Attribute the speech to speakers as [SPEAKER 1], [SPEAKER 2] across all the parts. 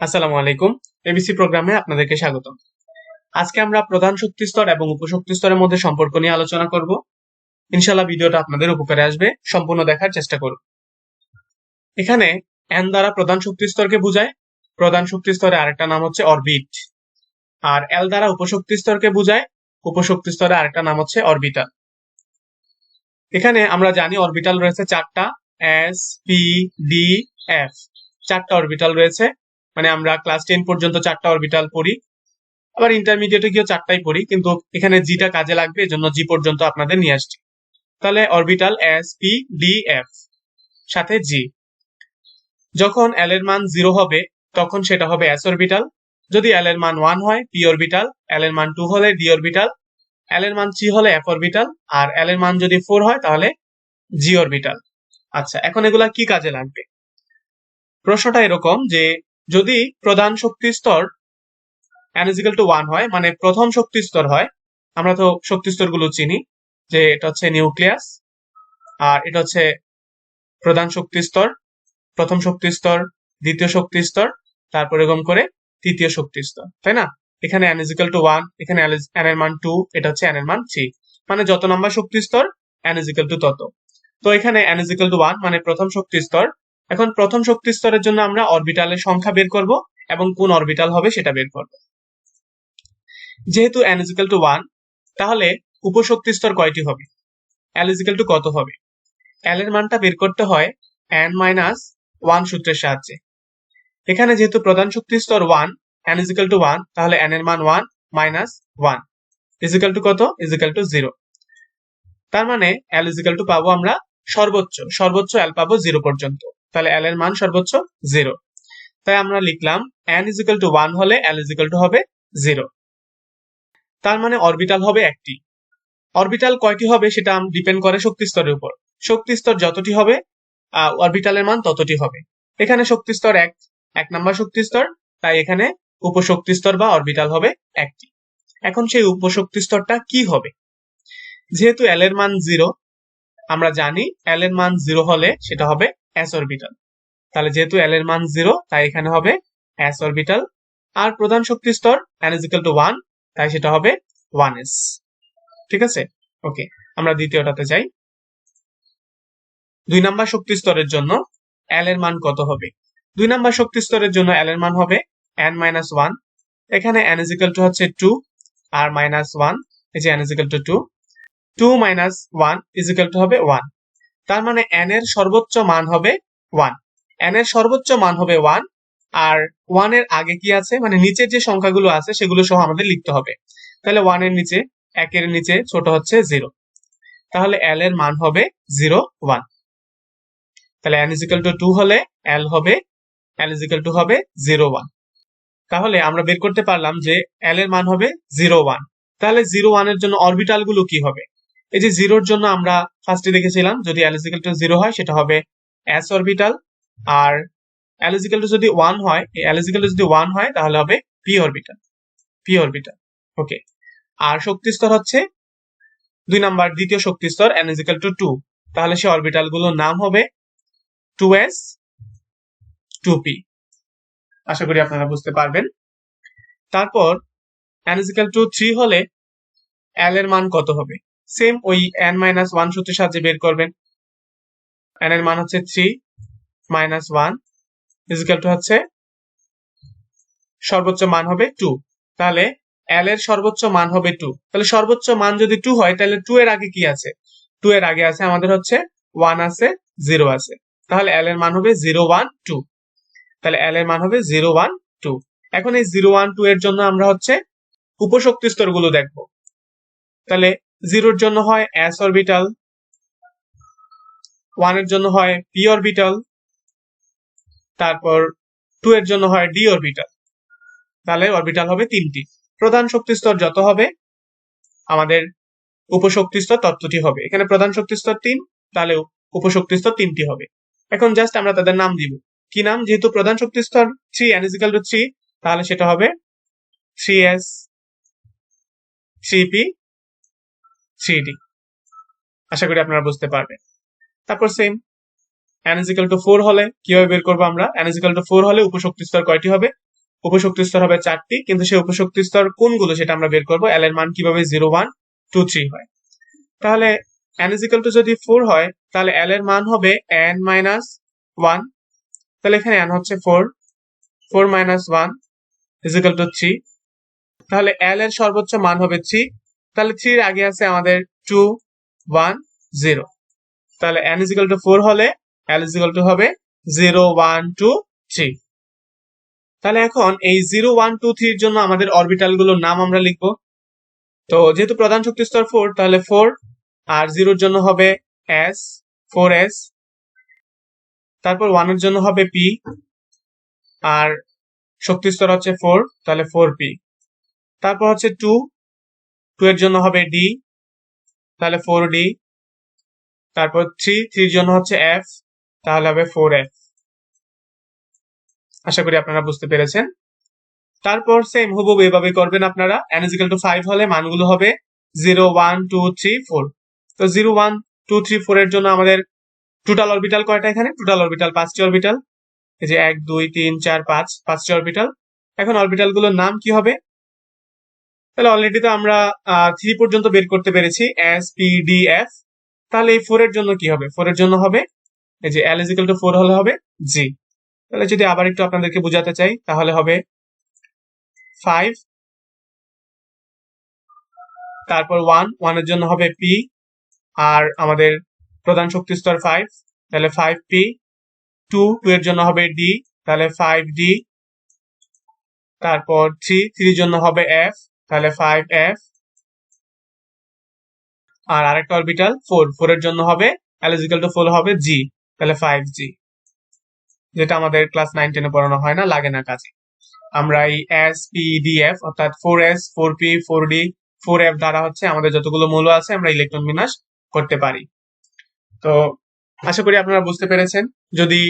[SPEAKER 1] আসসালামু আলাইকুম এবিসি প্রোগ্রামে আপনাদেরকে স্বাগতম আজকে আমরা প্রধান শক্তি স্তর এবং উপশক্তি স্তরের মধ্যে সম্পর্ক নিয়ে আলোচনা করব। ইনশাল্লাহ ভিডিওটা আপনাদের উপকারে আসবে, সম্পূর্ণ দেখার চেষ্টা করুন এখানে এন দ্বারা প্রধান শক্তি স্তরকে বোঝায়। প্রধান শক্তি স্তরে আরেকটা নাম হচ্ছে অরবিট। আর এল দ্বারা উপশক্তি স্তরকে বোঝায়। উপশক্তি স্তরে আরেকটা নাম হচ্ছে অরবিটাল। এখানে আমরা জানি অরবিটাল রয়েছে চারটা এস পি ডি এফ চারটা অরবিটাল রয়েছে। মানে আমরা ক্লাস টেন পর্যন্ত চারটা অরবিটাল পড়ি। আবার ইন্টারমিডিয়েটে গিয়েও চারটাই পড়ি, কিন্তু এখানে জিটা কাজে লাগবে, এজন্য জি পর্যন্ত আপনাদের নিয়ে আসছি। তাহলে orbital s p d f সাথে জি যখন এল এর মান জিরো হবে, তখন সেটা হবে এস অরবিটাল যদি এল এর মান ওয়ান হয় পি অরবিটাল এল এর মান টু হলে ডি অরবিটাল এল এর মান থ্রি হলে এফ অরবিটাল আর এল এর মান যদি ফোর হয়, তাহলে জি অরবিটাল আচ্ছা এখন এগুলা কি কাজে লাগবে? প্রশ্নটা এরকম যে যদি প্রধান শক্তি স্তর অ্যানাজিক্যাল টু ওয়ান হয় মানে প্রথম শক্তি স্তর হয়, আমরা তো শক্তি স্তরগুলো চিনি, যে এটা হচ্ছে নিউক্লিয়াস আর এটা হচ্ছে প্রধান শক্তি স্তর, প্রথম শক্তি স্তর, দ্বিতীয় শক্তি স্তর, তারপর এরকম করে তৃতীয় শক্তি স্তর, তাই না? এখানে অ্যানাজিক্যাল টু ওয়ান এখানে এন এর মান টু এটা হচ্ছে এন এর মান থ্রি মানে যত নম্বর শক্তি স্তর অ্যানাজিক্যাল টু তত। তো এখানে অ্যানাজিক্যাল টু ওয়ান মানে প্রথম শক্তি স্তর এখন প্রথম শক্তি স্তরের জন্য আমরা অরবিটালের সংখ্যা বের করব এবং কোন অরবিটাল হবে সেটা বের করব। যেহেতু n ইজিক্যাল টু ওয়ান তাহলে উপশক্তি স্তর কয়টি হবে? L ইজিক্যাল টু কত হবে? L এর মানটা বের করতে হয় এন মাইনাস ওয়ান সূত্রের সাহায্যে। এখানে যেহেতু প্রধান শক্তি স্তর one n equal to one তাহলে n এর মান one minus one equal to কত? ইজিক্যাল টু জিরো তার মানে l ইজিক্যাল টু পাবো আমরা সর্বোচ্চ সর্বোচ্চ l পাবো জিরো পর্যন্ত। তাহলে এল এর মান সর্বোচ্চ জিরো তাই আমরা লিখলাম এন ইজিক্যাল টু ওয়ান হলে এল ইজিক্যাল টু হবে জিরো তার মানে অরবিটাল হবে একটি। অরবিটাল কয়টি হবে সেটা ডিপেন্ড করে শক্তি স্তরের উপর। শক্তি স্তর যতটি হবে অরবিটালের মান ততটি হবে। এখানে শক্তি স্তর এক এক নাম্বার শক্তি স্তর, তাই এখানে উপশক্তি স্তর বা অরবিটাল হবে একটি। এখন সেই উপশক্তি স্তরটা কি হবে? যেহেতু এল এর মান জিরো আমরা জানি এল এর মান জিরো হলে সেটা হবে এস অরবিটাল তাহলে যেহেতু এল এর মান জিরো তাই এখানে হবে এস অরবিটাল আর প্রধান শক্তি স্তর এন টু ওয়ান তাই সেটা হবে ওয়ান এস ঠিক আছে? ওকে আমরা দ্বিতীয়টাতে যাই। দুই নাম্বার শক্তি স্তরের জন্য এল এর মান কত হবে? দুই নাম্বার শক্তি স্তরের জন্য এল এর মান হবে এন মাইনাস ওয়ান এখানে এন ইজিক্যাল টু হচ্ছে টু আর মাইনাস ওয়ান এই যে n two two two minus one equal to হবে ওয়ান তার মানে এন এর সর্বোচ্চ মান হবে ওয়ান এন এর সর্বোচ্চ মান হবে ওয়ান আর ওয়ানের আগে কি আছে? মানে নিচের যে সংখ্যাগুলো আছে, সেগুলো সহ আমাদের লিখতে হবে। তাহলে ওয়ানের নিচে একের নিচে ছোট হচ্ছে জিরো তাহলে এল এর মান হবে জিরো ওয়ান তাহলে n is equal to two হলে এল হবে এল ইজিক্যাল টু হবে জিরো ওয়ান তাহলে আমরা বের করতে পারলাম যে এল এর মান হবে জিরো ওয়ান তাহলে জিরো ওয়ানের জন্য অরবিটালগুলো কি হবে? এই যে জিরোর জন্য আমরা ফার্স্টে দেখেছিলাম, যদি অ্যালিজিক্যাল টু জিরো হয়, সেটা হবে এস অরবিটাল আর অ্যালিজিক্যাল টু যদি ওয়ান হয় অ্যালিজিক্যাল টু যদি ওয়ান হয়, তাহলে হবে p orbital p orbital okay আর শক্তি স্তর হচ্ছে দুই নাম্বার, দ্বিতীয় শক্তি স্তর টু টু তাহলে সে অরবিটালগুলোর নাম হবে টু এস টু পি আশা করি আপনারা বুঝতে পারবেন। তারপর অ্যানাজিক্যাল টু থ্রি হলে এল এর মান কত হবে? সেম ওই এন মাইনাস ওয়ান সূত্রের সাহায্যে বের করবেন। এন এর মান হচ্ছে three minus one equal to হচ্ছে সর্বোচ্চ মান হবে টু তাহলে এল এর সর্বোচ্চ মান হবে টু তাহলে সর্বোচ্চ মান যদি টু হয়, তাহলে টু এর আগে কি আছে? টু এর আগে আছে, আমাদের হচ্ছে ওয়ান আছে জিরো আছে। তাহলে এল এর মান হবে জিরো ওয়ান টু তাহলে এল এর মান হবে জিরো ওয়ান টু এখন এই জিরো ওয়ান টু এর জন্য আমরা হচ্ছে উপশক্তি স্তরগুলো দেখব। তাহলে জিরোর জন্য হয় এস অরবিটাল ওয়ানের জন্য হয় পি অরবিটাল তারপর টু এর জন্য হয় ডি অরবিটাল তাহলে অরবিটাল হবে তিনটি। প্রধান শক্তি স্তর যত হবে, আমাদের উপশক্তি স্তর তত্ত্বটি হবে। এখানে প্রধান শক্তি স্তর তিন, তাহলে উপশক্তি স্তর তিনটি হবে। এখন জাস্ট আমরা তাদের নাম দিব। কি নাম? যেহেতু প্রধান শক্তি স্তর থ্রি অ্যানিজিক্যাল টু থ্রি তাহলে সেটা হবে three s three p three আশা করি আপনারা বুঝতে পারবেন। তারপর সেম অ্যানাজিক্যাল টু ফোর হলে কীভাবে বের করব আমরা? অ্যানাজিক্যাল টু ফোর হলে উপশক্তি স্তর কয়টি হবে? উপশক্তি স্তর হবে চারটি, কিন্তু সেই উপশক্তি স্তর কোনগুলো সেটা আমরা বের করব? এল এর মান কীভাবে? জিরো ওয়ান টু থ্রি হয়। তাহলে এন ইজিক্যাল টু যদি ফোর হয়, তাহলে এল এর মান হবে এন মাইনাস ওয়ান তাহলে এখানে এন হচ্ছে four four minus one equal to three তাহলে এল এর সর্বোচ্চ মান হবে থ্রি তাহলে থ্রির আগে আছে আমাদের টু, ওয়ান, জিরো। তাহলে এন ইজিক্যাল টু ফোর হলে এল ইজিক্যাল টু হবে জিরো, ওয়ান, টু, থ্রি। তাহলে এখন এই জিরো, ওয়ান, টু, থ্রির জন্য আমাদের অরবিটালগুলোর নাম আমরা লিখব। তো যেহেতু প্রধান শক্তি স্তর ফোর তাহলে ফোর আর জিরোর জন্য হবে এস ফোর এস তারপর ওয়ানের জন্য হবে পি আর শক্তি স্তর হচ্ছে ফোর তাহলে ফোর পি তারপর হচ্ছে টু টু এর জন্য হবে ডি তাহলে ফোর ডি তারপর থ্রি থ্রির জন্য হচ্ছে এফ তাহলে হবে ফোর এফ আশা করি আপনারা বুঝতে পেরেছেন। তারপর সেম হুবহু এভাবে করবেন আপনারা। এন ইজিক্যাল টু ফাইভ হলে মানগুলো হবে zero one two three four তো zero one two three four এর জন্য আমাদের টোটাল অরবিটাল কয়টা এখানে? টোটাল অরবিটাল পাঁচটি অরবিটাল এই যে এক, দুই, তিন, চার, পাঁচ, পাঁচটি অরবিটাল এখন অরবিটালগুলোর নাম কি হবে? তাহলে অলরেডি তো আমরা থ্রি পর্যন্ত বের করতে পেরেছি এস পি ডি এফ তাহলে এই ফোর এর জন্য কি হবে? ফোর এর জন্য হবে, এই যে এল ইজিক্যাল টু ফোর হলে হবে জি তাহলে যদি আবার একটু আপনাদেরকে বোঝাতে চাই, তাহলে হবে ফাইভ তারপর ওয়ান ওয়ানের জন্য হবে পি আর আমাদের প্রধান শক্তি স্তর ফাইভ তাহলে ফাইভ পি টু টু এর জন্য হবে ডি তাহলে ফাইভ ডি তারপর থ্রি থ্রির জন্য হবে এফ তাহলে ফাইভ এফ আর আরেকটা অরবিটাল ফোর ফোর এর জন্য হবে এলিজিক্যাল টু ফোর হবে জি তাহলে ফাইভ জি যেটা আমাদের ক্লাস নাইন টেনে পড়ানো হয় না, লাগে না কাজে। আমরা এই এস পি ডি এফ অর্থাৎ four s four p four d four f দ্বারা হচ্ছে আমাদের যতগুলো মূল্য আছে, আমরা ইলেকট্রন বিন্যাস করতে পারি। তো আশা করি আপনারা বুঝতে পেরেছেন। যদি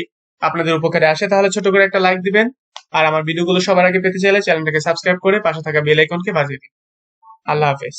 [SPEAKER 1] আপনাদের উপকারে আসে, তাহলে ছোট করে একটা লাইক দিবেন। আর আমার ভিডিওগুলো সবার আগে পেতে চাইলে চ্যানেলটাকে সাবস্ক্রাইব করে পাশে থাকা বেল আইকনকে বাজিয়ে দিন। আল্লাহ হাফেজ।